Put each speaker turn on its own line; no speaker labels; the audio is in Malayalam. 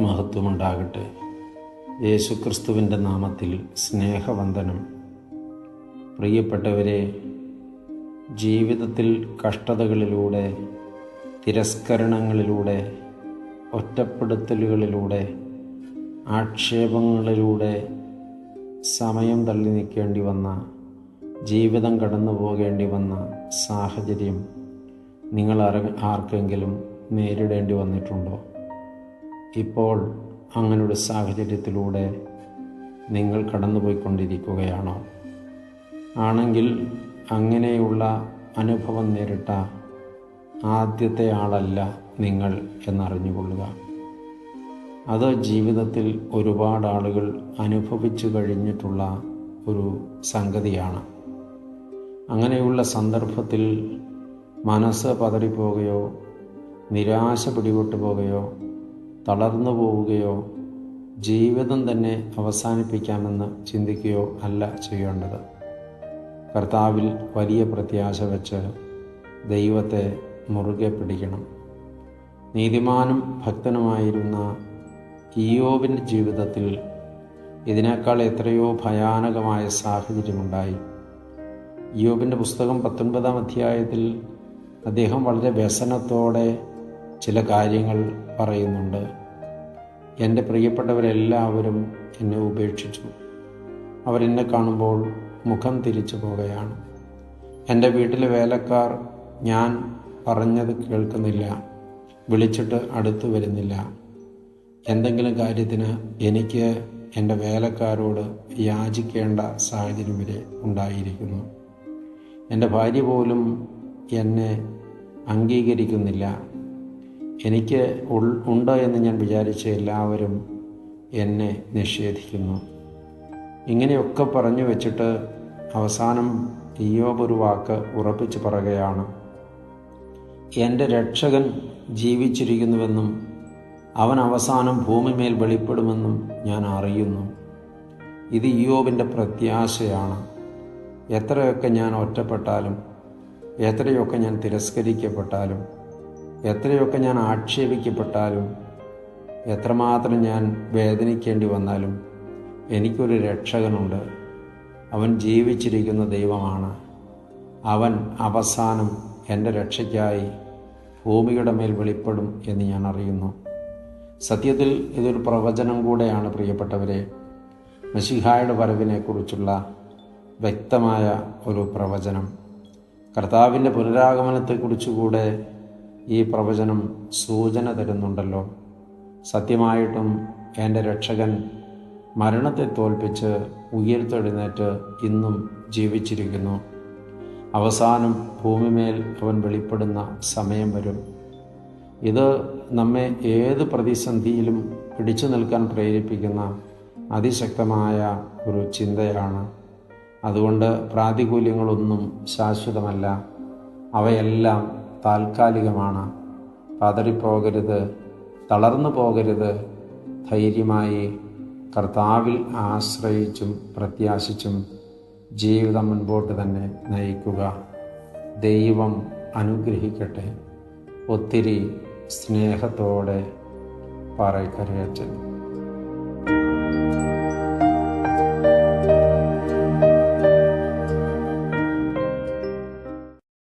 മഹത്വമുണ്ടാകട്ടെ. യേശുക്രിസ്തുവിന്റെ നാമത്തിൽ സ്നേഹവന്ദനം. പ്രിയപ്പെട്ടവരെ ജീവിതത്തിൽ കഷ്ടതകളിലൂടെ തിരസ്കരണങ്ങളിലൂടെ ഒറ്റപ്പെടുത്തലുകളിലൂടെ ആക്ഷേപങ്ങളിലൂടെ സമയം തള്ളി നിൽക്കേണ്ടി വന്ന ജീവിതം കടന്നു പോകേണ്ടി വന്ന സാഹചര്യം നിങ്ങൾ ആർക്കെങ്കിലും നേരിടേണ്ടി വന്നിട്ടുണ്ടോ? ഇപ്പോൾ അങ്ങനൊരു സാഹചര്യത്തിലൂടെ നിങ്ങൾ കടന്നുപോയിക്കൊണ്ടിരിക്കുകയാണോ? ആണെങ്കിൽ അങ്ങനെയുള്ള അനുഭവം നേരിട്ട ആദ്യത്തെ ആളല്ല നിങ്ങൾ എന്നറിഞ്ഞുകൊള്ളുക. അത് ജീവിതത്തിൽ ഒരുപാട് ആളുകൾ അനുഭവിച്ചു കഴിഞ്ഞിട്ടുള്ള ഒരു സംഗതിയാണ്. അങ്ങനെയുള്ള സന്ദർഭത്തിൽ മനസ്സ് പതറിപ്പോവുകയോ നിരാശ പിടിപെട്ടു പോവുകയോ തളർന്നു പോവുകയോ ജീവിതം തന്നെ അവസാനിപ്പിക്കാമെന്ന് ചിന്തിക്കുകയോ അല്ല ചെയ്യേണ്ടത്. കർത്താവിൽ വലിയ പ്രത്യാശ വച്ച് ദൈവത്തെ മുറുകെ പിടിക്കണം. നീതിമാനും ഭക്തനുമായിരുന്ന ഇയോബിന്റെ ജീവിതത്തിൽ ഇതിനേക്കാൾ എത്രയോ ഭയാനകമായ സാഹചര്യമുണ്ടായി. ഇയോബിന്റെ പുസ്തകം പത്തൊൻപതാം അധ്യായത്തിൽ അദ്ദേഹം വളരെ വ്യസനത്തോടെ ചില കാര്യങ്ങൾ പറയുന്നുണ്ട്. എന്റെ പ്രിയപ്പെട്ടവരെല്ലാവരും എന്നെ ഉപേക്ഷിച്ചു. അവരെന്നെ കാണുമ്പോൾ മുഖം തിരിച്ചു പോവുകയാണ്. എന്റെ വീട്ടിലെ വേലക്കാർ ഞാൻ പറഞ്ഞത് കേൾക്കുന്നില്ല വിളിച്ചിട്ട് അടുത്തു വരുന്നില്ല. എന്തെങ്കിലും കാര്യത്തിന് എനിക്ക് എന്റെ വേലക്കാരോട് യാചിക്കേണ്ട സാഹചര്യം വരെ ഉണ്ടായിരിക്കുന്നു. എന്റെ ഭാര്യ പോലും എന്നെ അംഗീകരിക്കുന്നില്ല. എനിക്ക് ഉണ്ട് എന്ന് ഞാൻ വിചാരിച്ച എല്ലാവരും എന്നെ നിഷേധിക്കുന്നു. ഇങ്ങനെയൊക്കെ പറഞ്ഞു വെച്ചിട്ട് അവസാനം ഇയോബ് ഒരു വാക്ക് ഉറപ്പിച്ച് പറയുകയാണ് എന്റെ രക്ഷകൻ ജീവിച്ചിരിക്കുന്നുവെന്നും അവൻ അവസാനം ഭൂമിമേൽ വെളിപ്പെടുമെന്നും ഞാൻ അറിയുന്നു. ഇത് ഇയോബിന്റെ പ്രത്യാശയാണ്. എത്രയൊക്കെ ഞാൻ ഒറ്റപ്പെട്ടാലും എത്രയൊക്കെ ഞാൻ തിരസ്കരിക്കപ്പെട്ടാലും എത്രയൊക്കെ ഞാൻ ആക്ഷേപിക്കപ്പെട്ടാലും എത്രമാത്രം ഞാൻ വേദനിക്കേണ്ടി വന്നാലും എനിക്കൊരു രക്ഷകനുണ്ട്. അവൻ ജീവിച്ചിരിക്കുന്ന ദൈവമാണ്. അവൻ അവസാനം എന്റെ രക്ഷയ്ക്കായി ഭൂമിയുടെ മേൽ വെളിപ്പെടും എന്ന് ഞാൻ അറിയുന്നു. സത്യത്തിൽ ഇതൊരു പ്രവചനം കൂടെയാണ് പ്രിയപ്പെട്ടവരെ. മഷിഹായുടെ വരവിനെക്കുറിച്ചുള്ള വ്യക്തമായ ഒരു പ്രവചനം. കർത്താവിന്റെ പുനരാഗമനത്തെക്കുറിച്ചുകൂടെ ഈ പ്രവചനം സൂചന തരുന്നുണ്ടല്ലോ. സത്യമായിട്ടും എന്റെ രക്ഷകൻ മരണത്തെ തോൽപ്പിച്ച് ഉയർത്തെഴുന്നേറ്റ് ഇന്നും ജീവിച്ചിരിക്കുന്നു. അവസാനം ഭൂമിമേൽ അവൻ വെളിപ്പെടുന്ന സമയം വരും. ഇത് നമ്മെ ഏത് പ്രതിസന്ധിയിലും പിടിച്ചു നിൽക്കാൻ പ്രേരിപ്പിക്കുന്ന അതിശക്തമായ ഒരു ചിന്തയാണ്. അതുകൊണ്ട് പ്രാതികൂല്യങ്ങളൊന്നും ശാശ്വതമല്ല. അവയെല്ലാം താൽക്കാലികമാണ്. പതറിപ്പോകരുത് തളർന്നു പോകരുത് ധൈര്യമായി കർത്താവിൽ ആശ്രയിച്ചും പ്രത്യാശിച്ചും ജീവിതം മുൻപോട്ട് തന്നെ നയിക്കുക. ദൈവം അനുഗ്രഹിക്കട്ടെ. ഒത്തിരി സ്നേഹത്തോടെ പാറയ്ക്കരയച്ചൻ